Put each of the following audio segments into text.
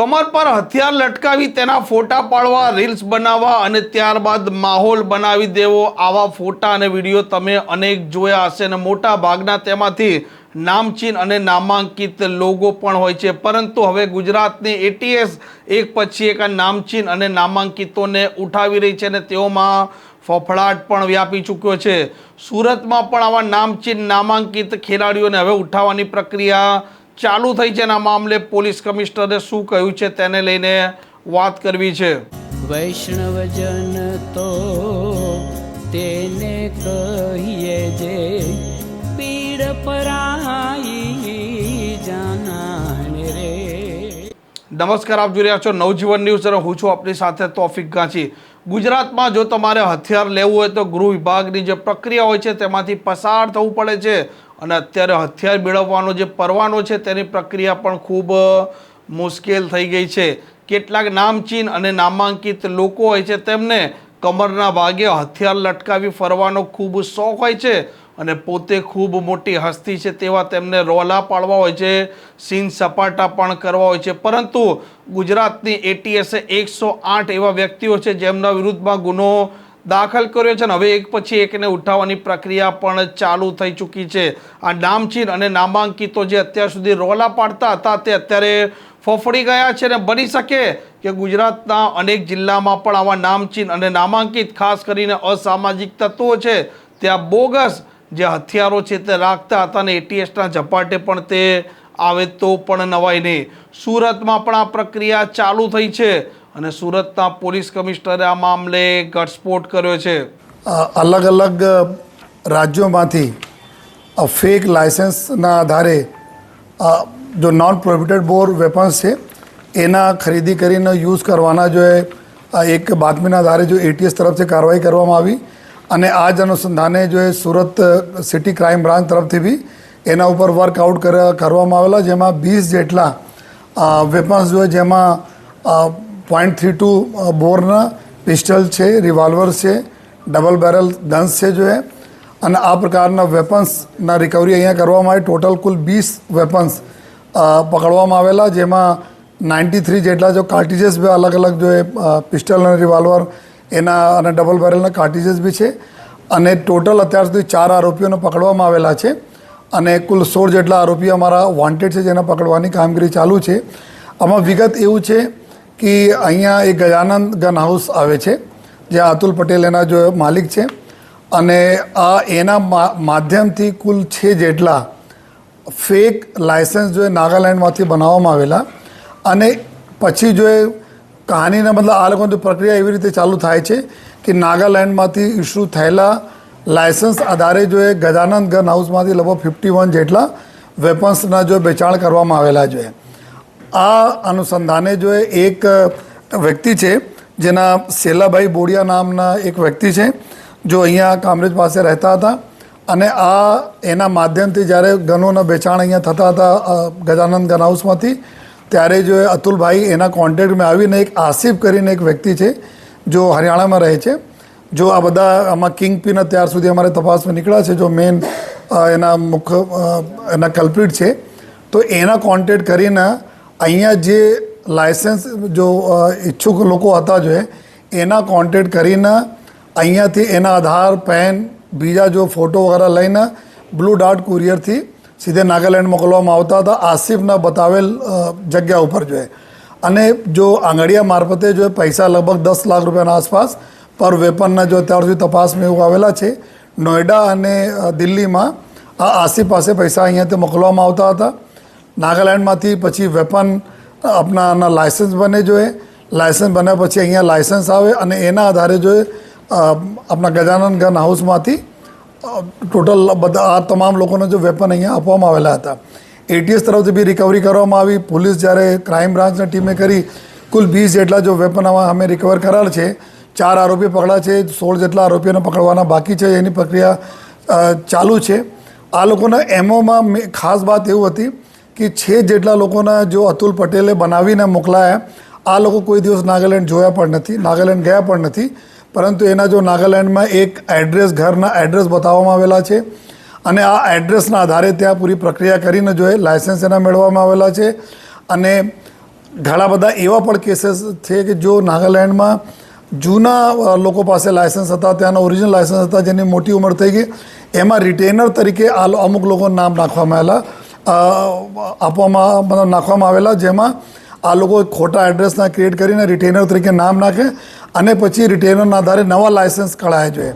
કમર પર હથિયાર લટકાવી તેના ફોટા પાડવા, રીલ્સ બનાવવા અને ત્યારબાદ માહોલ બનાવી દેવો. આવા ફોટા અને વીડિયો તમે અનેક જોયા હશે અને મોટા ભાગના તેમાંથી નામચીન અને નામાંકિત લોગો પણ હોય છે. પરંતુ હવે ગુજરાતની એટીએસ એક પછી એક નામચીન અને નામાંકિતોને ઉઠાવી રહી છે અને તેઓમાં ફફડાટ પણ વ્યાપી ચૂક્યો છે. સુરતમાં પણ આવા નામચીન નામાંકિત ખેલાડીઓને હવે ઉઠાવવાની પ્રક્રિયા ચાલુ થઈ છે આ મામલે પોલીસ કમિશનરે શું કહ્યું છે તેને લઈને વાત કરવી છે. વૈષ્ણવજન તો તેને કહીએ જે પીડ પરાઈ નમસ્કાર, આપ જોઈ રહ્યા છો નવજીવન ન્યૂઝ. અને હું છું આપની સાથે તોફિક ગાંચી. ગુજરાતમાં જો તમારે હથિયાર લેવું હોય તો ગૃહ વિભાગની જે પ્રક્રિયા હોય છે તેમાંથી પસાર થવું પડે છે. અને અત્યારે હથિયાર મેળવવાનો જે પરવાનો છે તેની પ્રક્રિયા પણ ખૂબ મુશ્કેલ થઈ ગઈ છે. કેટલાક નામચીન અને નામાંકિત લોકો હોય છે તેમને કમરના ભાગે હથિયાર લટકાવી ફરવાનો ખૂબ શોખ હોય છે. અને પોતે ખૂબ મોટી હસ્તી છે તેવા તેમને રોલા પાડવા હોય છે, સીન સપાટા પણ કરવા હોય છે. પરંતુ ગુજરાતની એટીએસે એકસો આઠ એવા વ્યક્તિઓ છે જેમના વિરુદ્ધમાં ગુનો દાખલ કર્યો છે અને હવે એક પછી એકને ઉઠાવવાની પ્રક્રિયા પણ ચાલુ થઈ ચૂકી છે. આ નામચીન અને નામાંકિતો જે અત્યાર સુધી રોલા પાડતા હતા તે અત્યારે ફફડી ગયા છે અને બની શકે કે ગુજરાતના અનેક જિલ્લામાં પણ આવા નામચીન અને નામાંકિત, ખાસ કરીને અસામાજિક તત્વો છે. ત્યાં બોગસ જે હથિયારો છે તે રાખતા હતા અને એટીએસના ઝપાટે પણ તે આવે તો પણ નવાય નહીં. સુરતમાં પણ આ પ્રક્રિયા ચાલુ થઈ છે અને સુરતના પોલીસ કમિશનરે આ મામલે ઘટસ્ફોટ કર્યો છે. અલગ અલગ રાજ્યોમાંથી ફેક લાયસન્સના આધારે જો નોન પ્રોહિબિટેડ બોર વેપન્સ છે, એના ખરીદી કરીને યુઝ કરવાના જો એક બાતમીના આધારે જો એટીએસ તરફથી કાર્યવાહી કરવામાં આવી અને આ જ અનુસંધાને જો એ સુરત સિટી ક્રાઇમ બ્રાન્ચ તરફથી બી એના ઉપર વર્કઆઉટ કરવામાં આવેલા, જેમાં વીસ જેટલા વેપન્સ જોઈએ જેમાં પોઈન્ટ થ્રી ટુ બોરના પિસ્ટલ છે રિવોલ્વર છે ડબલ બેરલ ગન્સ છે જોઈએ અને આ પ્રકારના વેપન્સના રિકવરી અહીંયા કરવામાં આવી. ટોટલ કુલ વીસ વેપન્સ પકડવામાં આવેલા, જેમાં નાઇન્ટી થ્રી જેટલા જો કાર્ટિજેસ બી અલગ અલગ જો એ પિસ્ટલ અને રિવોલ્વર એના અને ડબલ બેરલના કાર્ટિજીસ બી છે. અને ટોટલ અત્યાર સુધી ચાર આરોપીઓને પકડવામાં આવેલા છે. અને કુલ સોળ જેટલા આરોપીઓ અમારા વોન્ટેડ છે જેને પકડવાની કામગીરી ચાલુ છે. આમાં વિગત એવું છે કે અહીંયા એક ગજાનંદ ગન હાઉસ આવે છે જે અતુલ પટેલ એના જો માલિક છે. અને આ એના માધ્યમથી કુલ છે જેટલા ફેક લાયસન્સ જો નાગાલેન્ડમાંથી બનાવવામાં આવેલા. અને પછી જો એ કહાનીના મતલબ આ લોકોની પ્રક્રિયા એવી રીતે ચાલુ થાય છે કે નાગાલેન્ડમાંથી ઇસ્યુ થયેલા લાયસન્સ આધારે જો એ ગજાનંદ ગન હાઉસમાંથી લગભગ ફિફ્ટી વન જેટલા વેપન્સના જો વેચાણ કરવામાં આવેલા જોઈએ આ અનુસંધાને જો એક વ્યક્તિ છે, જેના શેલાભાઈ બોડિયા નામના એક વ્યક્તિ છે, જો અહીંયા કામરેજ પાસે રહેતા હતા અને આ એના માધ્યમથી જ્યારે ગનોના વેચાણ અહીંયા થતા હતા ગજાનંદ ગન હાઉસમાંથી ત્યારે જો અતુલભાઈ એના કોન્ટેક્ટમાં આવીને એક આસિફ કરીને એક વ્યક્તિ છે, જો હરિયાણામાં રહે છે, જો આ બધા આમાં કિંગ પિન અત્યાર સુધી અમારે તપાસમાં નીકળ્યા છે, જો મેન એના મુખ્ય એના કલ્પ્રિટ છે, તો એના કોન્ટેક્ટ કરીને અહીંયા જે લાયસન્સ જો ઈચ્છુક લોકો હતા જોઈએ એના કોન્ટેક્ટ કરીને અહીંયાથી એના આધાર પેન બીજા જો ફોટો વગેરે લઈને બ્લુ ડાર્ટ કુરિયરથી સીધે નાગાલેન્ડ મોકલવામાં આવતા હતા. આસિફના બતાવેલ જગ્યા ઉપર જોઈએ અને જો આંગળીયા મારફતે જો પૈસા લગભગ દસ લાખ રૂપિયાના આસપાસ પર વેપનના જો અત્યાર સુધી તપાસમાં એવું આવેલા છે, નોઈડા અને દિલ્હીમાં આ આસિફ પાસે પૈસા અહીંયાથી મોકલવામાં આવતા હતા. નાગાલેન્ડમાંથી પછી વેપન આપણાના લાયસન્સ બને જોઈએ લાયસન્સ બન્યા પછી અહીંયા લાયસન્સ આવે અને એના આધારે જોઈએ આપણા ગજાનંદ ગન હાઉસમાંથી ટોટલ બધા આ તમામ લોકોને જો વેપન અહીંયા આપવામાં આવેલા હતા. એટીએસ તરફથી બી રિકવરી કરવામાં આવી. પોલીસ જ્યારે ક્રાઇમ બ્રાન્ચની ટીમે કરી, કુલ વીસ જેટલા જો વેપન અમે રિકવર કરેલ છે. ચાર આરોપી પકડા છે. સોળ જેટલા આરોપીઓને પકડવાના બાકી છે. એની પ્રક્રિયા ચાલુ છે. આ લોકોના એમઓમાં ખાસ વાત એવું હતી કે છે જેટલા લોકોના જો અતુલ પટેલે બનાવીને મોકલાયા, આ લોકો કોઈ દિવસ નાગાલેન્ડ જોયા પણ નથી, નાગાલેન્ડ ગયા પણ નથી. પરંતુ એના જો નાગાલેન્ડમાં એક એડ્રેસ ઘરના એડ્રેસ બતાવવામાં આવેલા છે અને આ એડ્રેસના આધારે ત્યાં પૂરી પ્રક્રિયા કરીને જો એ લાયસન્સ એના મેળવવામાં આવેલા છે અને ઘણા બધા એવા પણ કેસીસ છે કે જો નાગાલેન્ડમાં જૂના લોકો પાસે લાયસન્સ હતા, ત્યાંના ઓરિજિનલ લાયસન્સ હતા, જેની મોટી ઉંમર થઈ ગઈ, એમાં રિટેનર તરીકે આ અમુક લોકો નામ નાખવામાં આવેલા આપવામાં નાખવામાં આવેલા, જેમાં આ લોકો ખોટા એડ્રેસના ક્રિએટ કરીને રિટેનર તરીકે નામ નાખે અને પછી રિટેનરના આધારે નવા લાયસન્સ કઢાય જોઈએ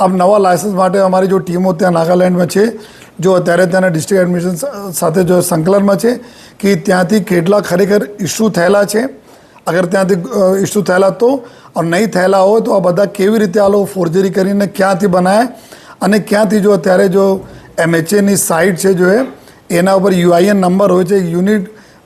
આમ નવા લાયસન્સ માટે અમારી જો ટીમો ત્યાં નાગાલેન્ડમાં છે, જો અત્યારે ત્યાંના ડિસ્ટ્રિક્ટ એડમિશન સાથે જો સંકલનમાં છે કે ત્યાંથી કેટલા ખરેખર ઇસ્યુ થયેલા છે. અગર ત્યાંથી ઇસ્યુ થયેલા તો નહીં થયેલા હોય તો આ બધા કેવી રીતે આ લોકો ફોર્જરી કરીને ક્યાંથી બનાવે અને ક્યાંથી જો અત્યારે જો એમએચએની સાઇટ છે જો એના ઉપર યુઆઈએન નંબર હોય છે યુનિટ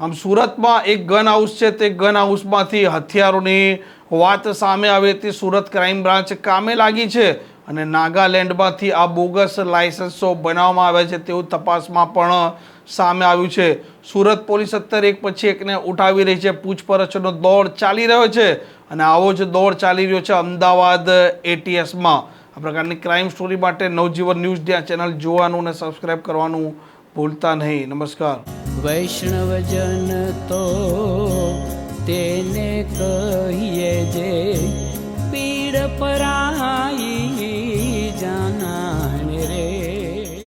આમ સુરતમાં એક ગન હાઉસ છે, તે ગન હાઉસમાંથી હથિયારોની વાત સામે આવી હતી સુરત ક્રાઇમ બ્રાન્ચ કામે લાગી છે અને નાગાલેન્ડમાંથી આ બોગસ લાયસન્સો બનાવવામાં આવ્યા છે તેવું તપાસમાં પણ સામે આવ્યું છે. સુરત પોલીસ અત્યારે એક પછી એકને ઉઠાવી રહી છે, પૂછપરછનો દોડ ચાલી રહ્યો છે અને આવો જ દોડ ચાલી રહ્યો છે અમદાવાદ એટીએસમાં આ પ્રકારની ક્રાઇમ સ્ટોરી માટે નવજીવન ન્યૂઝ આ ચેનલ જોવાનું અને સબસ્ક્રાઈબ કરવાનું ભૂલતા નહીં. નમસ્કાર. વૈષ્ણવજન તો તેને કહીએ જે પીડ પરાય